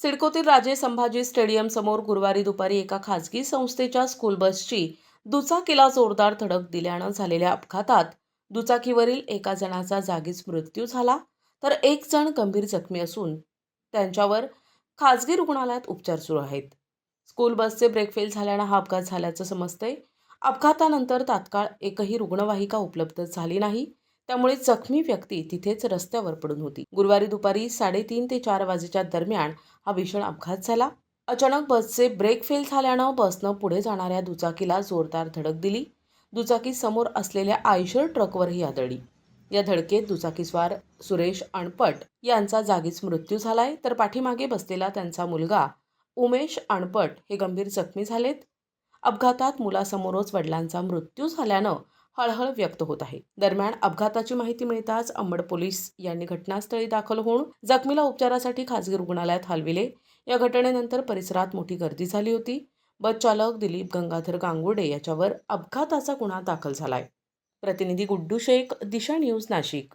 सिडकोतील राजे संभाजी स्टेडियम समोर गुरुवारी दुपारी एका खासगी संस्थेच्या स्कूल बसची दुचाकीला जोरदार धडक दिल्यानं झालेल्या अपघातात दुचाकीवरील एका जणाचा जागीच मृत्यू झाला तर एक जण गंभीर जखमी असून त्यांच्यावर खासगी रुग्णालयात उपचार सुरू आहेत. स्कूल बसचे ब्रेक फेल झाल्यानं हा अपघात झाल्याचं समजतंय. अपघातानंतर तात्काळ एकही रुग्णवाहिका उपलब्ध झाली नाही. त्यामुळे जखमी व्यक्ती तिथेच रस्त्यावर पडून होती. गुरुवारी दुपारी साडेतीन ते चार वाजेच्या दरम्यान हा भीषण अपघात झाला. अचानक बसचे ब्रेक फेल झाल्यानं बसनं पुढे जाणाऱ्या दुचाकीला जोरदार धडक दिली. दुचाकी समोर असलेल्या आयशर ट्रकवरही आदळली. या धडकेत दुचाकीस्वार सुरेश अणपट यांचा जागीच मृत्यू झालाय. तर पाठीमागे बसलेला त्यांचा मुलगा उमेश अणपट हे गंभीर जखमी झालेत. अपघातात मुलासमोरच वडिलांचा मृत्यू झाल्यानं हळहळ व्यक्त होत आहे. दरम्यान अपघाताची माहिती मिळताच अंबड पोलीस यांनी घटनास्थळी दाखल होऊन जखमीला उपचारासाठी खासगी रुग्णालयात हलविले. या घटनेनंतर परिसरात मोठी गर्दी झाली होती. बस चालक दिलीप गंगाधर गांगुडे याच्यावर अपघाताचा गुन्हा दाखल झालाय. प्रतिनिधी गुड्डू शेख दिशा न्यूज नाशिक.